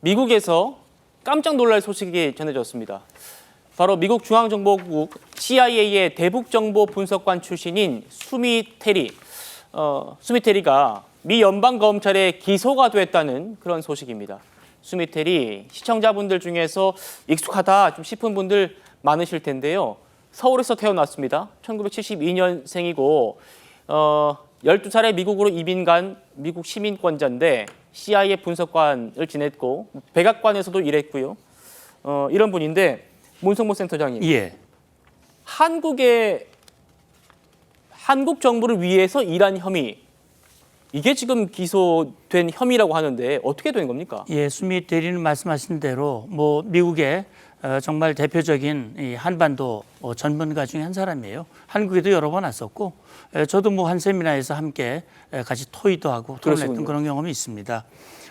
미국에서 깜짝 놀랄 소식이 전해졌습니다. 바로 미국 중앙정보국 CIA의 대북 정보 분석관 출신인 수미 테리, 어, 수미 테리가 미 연방 검찰에 기소가 됐다는 그런 소식입니다. 수미 테리 시청자분들 중에서 익숙하다 좀 싶은 분들 많으실 텐데요. 서울에서 태어났습니다. 1972년생이고 어, 12살에 미국으로 이민 간 미국 시민권자인데 CIA 분석관을 지냈고 백악관에서도 일했고요. 어, 이런 분인데 문성모 센터장님 예. 한국의 한국 정부를 위해서 일한 혐의 이게 지금 기소된 혐의라고 하는데 어떻게 된 겁니까? 예, 수미 대리는 말씀하신 대로 뭐 미국의 어, 정말 대표적인 이 한반도 어, 전문가 중에 한 사람이에요. 한국에도 여러 번 왔었고, 에, 저도 뭐 한 세미나에서 함께 에, 같이 토의도 하고 토론했던. 그런 경험이 있습니다.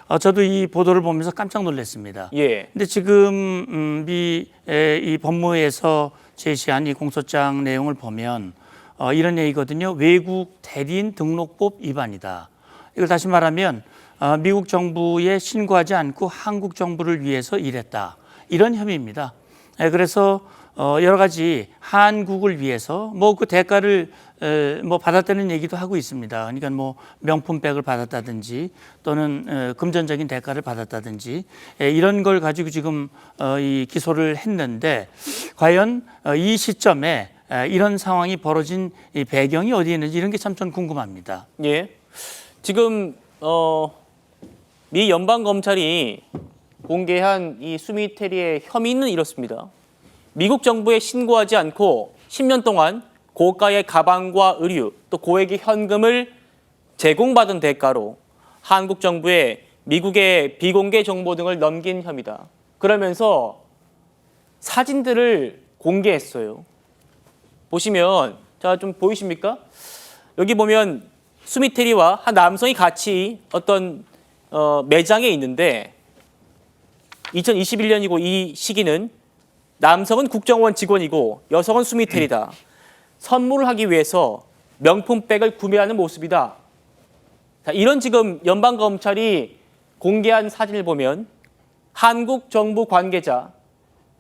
어, 저도 이 보도를 보면서 깜짝 놀랐습니다. 예. 근데 지금 음, 미, 에, 이 법무에서 제시한 이 공소장 내용을 보면 어, 이런 얘기거든요. 외국 대리인 등록법 위반이다. 이걸 다시 말하면 어, 미국 정부에 신고하지 않고 한국 정부를 위해서 일했다. 이런 혐의입니다. 에, 그래서 어, 여러 가지 한국을 위해서 뭐 그 대가를 에, 뭐 받았다는 얘기도 하고 있습니다. 그러니까 뭐 명품백을 받았다든지 또는 에, 금전적인 대가를 받았다든지 에, 이런 걸 가지고 지금 어, 이 기소를 했는데 과연 어, 이 시점에 에, 이런 상황이 벌어진 이 배경이 어디에 있는지 이런 게 참 전 궁금합니다. 예. 지금 어, 미 연방 검찰이 공개한 이 수미 테리의 혐의는 이렇습니다. 미국 정부에 신고하지 않고 10년 동안 고가의 가방과 의류 또 고액의 현금을 제공받은 대가로 한국 정부에 미국의 비공개 정보 등을 넘긴 혐의다. 그러면서 사진들을 공개했어요. 보시면 자 좀 보이십니까? 여기 보면 수미테리와 한 남성이 같이 어떤 어, 매장에 있는데 2021년이고 이 시기는 남성은 국정원 직원이고 여성은 수미테리다. 선물을 하기 위해서 명품백을 구매하는 모습이다. 자, 이런 지금 연방 검찰이 공개한 사진을 보면 한국 정부 관계자,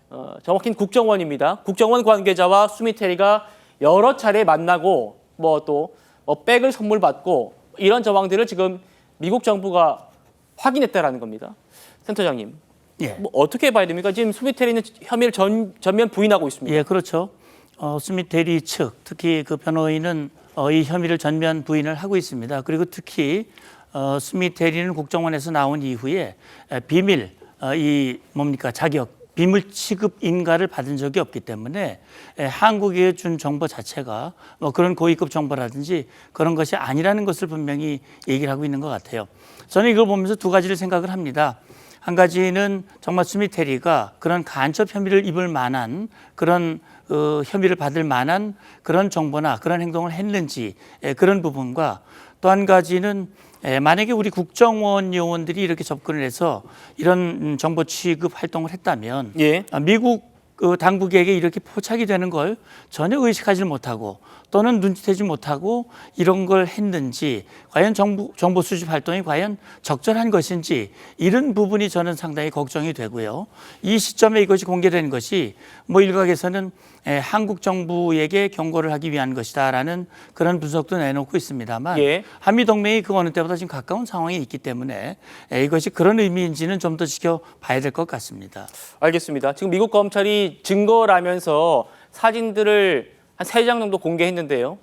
어, 정확히는 국정원입니다. 국정원 관계자와 수미테리가 여러 차례 만나고 뭐또 뭐 백을 선물 받고 이런 정황들을 지금 미국 정부가 확인했다라는 겁니다. 센터장님, 예. 뭐 어떻게 봐야 됩니까? 지금 수미테리는 혐의를 전, 전면 부인하고 있습니다. 예, 그렇죠. 어, 스미트 대리 측, 특히 그 변호인은 어, 이 혐의를 전면 부인을 하고 있습니다. 그리고 특히 어, 스미트 대리는 국정원에서 나온 이후에 에, 비밀, 어, 이 뭡니까 자격, 비밀 취급 인가를 받은 적이 없기 때문에 에, 한국에 준 정보 자체가 뭐 그런 고위급 정보라든지 그런 것이 아니라는 것을 분명히 얘기를 하고 있는 것 같아요. 저는 이걸 보면서 두 가지를 생각을 합니다. 한 가지는 정말 스미테리가 그런 간첩 혐의를 입을 만한 그런 어, 혐의를 받을 만한 그런 정보나 그런 행동을 했는지 에, 그런 부분과 또 한 가지는 에, 만약에 우리 국정원 요원들이 이렇게 접근을 해서 이런 음, 정보 취급 활동을 했다면 예. 아, 미국 그 당국에게 이렇게 포착이 되는 걸 전혀 의식하지 못하고 또는 눈치채지 못하고 이런 걸 했는지 과연 정부 정보 수집 활동이 과연 적절한 것인지 이런 부분이 저는 상당히 걱정이 되고요. 이 시점에 이것이 공개되는 것이 뭐 일각에서는 에, 한국 정부에게 경고를 하기 위한 것이다라는 그런 분석도 내놓고 있습니다만 예. 한미 동맹이 그 어느 때보다 지금 가까운 상황에 있기 때문에 에, 이것이 그런 의미인지는 좀 더 지켜봐야 될 것 같습니다. 알겠습니다. 지금 미국 검찰이 증거라면서 사진들을 한 세 장 정도 공개했는데요.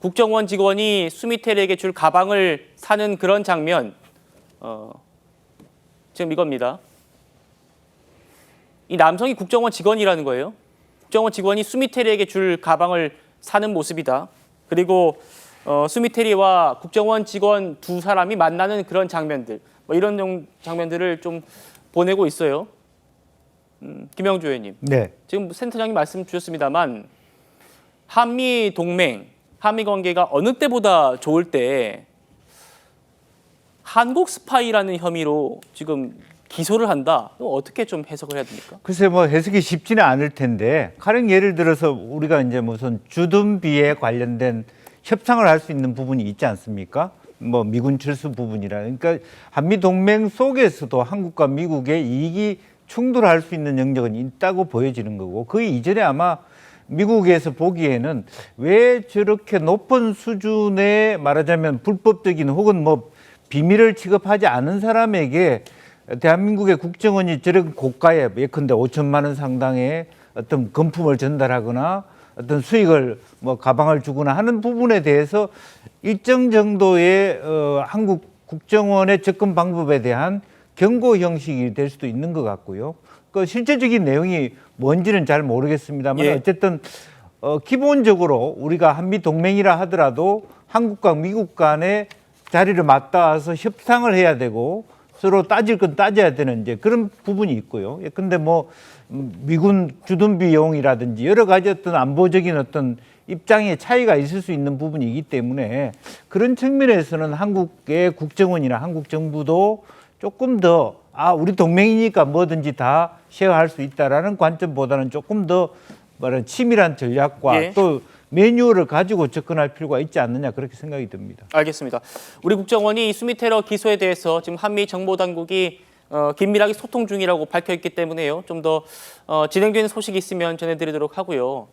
국정원 직원이 수미텔에게 줄 가방을 사는 그런 장면, 어, 지금 이겁니다. 이 남성이 국정원 직원이라는 거예요. 국정원 직원이 수미테리에게 줄 가방을 사는 모습이다. 그리고 어, 수미테리와 국정원 직원 두 사람이 만나는 그런 장면들, 뭐 이런 종- 장면들을 좀 보내고 있어요. 음, 김영주 의원님, 네. 지금 센터장님 말씀 주셨습니다만 한미 동맹, 한미 관계가 어느 때보다 좋을 때 한국 스파이라는 혐의로 지금 기소를 한다. 어떻게 좀 해석을 해야 됩니까? 글쎄 뭐 해석이 쉽지는 않을 텐데 가령 예를 들어서 우리가 이제 무슨 주둔비에 관련된 협상을 할 수 있는 부분이 있지 않습니까? 뭐 미군 철수 부분이라 그러니까 한미 동맹 속에서도 한국과 미국의 이익이 충돌할 수 있는 영역은 있다고 보여지는 거고 그 이전에 아마 미국에서 보기에는 왜 저렇게 높은 수준의 말하자면 불법적인 혹은 뭐 비밀을 취급하지 않은 사람에게 대한민국의 국정원이 저런 고가의 예컨대 5천만 원 상당의 어떤 금품을 전달하거나 어떤 수익을 뭐 가방을 주거나 하는 부분에 대해서 일정 정도의 어, 한국 국정원의 접근 방법에 대한 경고 형식이 될 수도 있는 것 같고요. 그 실제적인 내용이 뭔지는 잘 모르겠습니다만 예. 어쨌든 어, 기본적으로 우리가 한미 동맹이라 하더라도 한국과 미국 간의 자리를 맞닿아서 협상을 해야 되고 서로 따질 건 따져야 되는 이제 그런 부분이 있고요. 예, 근데 뭐 음, 미군 주둔 비용이라든지 여러 가지 어떤 안보적인 어떤 입장의 차이가 있을 수 있는 부분이기 때문에 그런 측면에서는 한국의 국정원이나 한국 정부도 조금 더 아, 우리 동맹이니까 뭐든지 다 쉐어할 수 있다라는 관점보다는 조금 더 말하는 치밀한 전략과 예. 또 매뉴얼을 가지고 접근할 필요가 있지 않느냐 그렇게 생각이 듭니다. 알겠습니다. 우리 국정원이 이 수미 테러 기소에 대해서 지금 한미 정보 당국이 어, 긴밀하게 소통 중이라고 밝혀있기 때문에요. 좀 더 어, 진행되는 소식이 있으면 전해드리도록 하고요.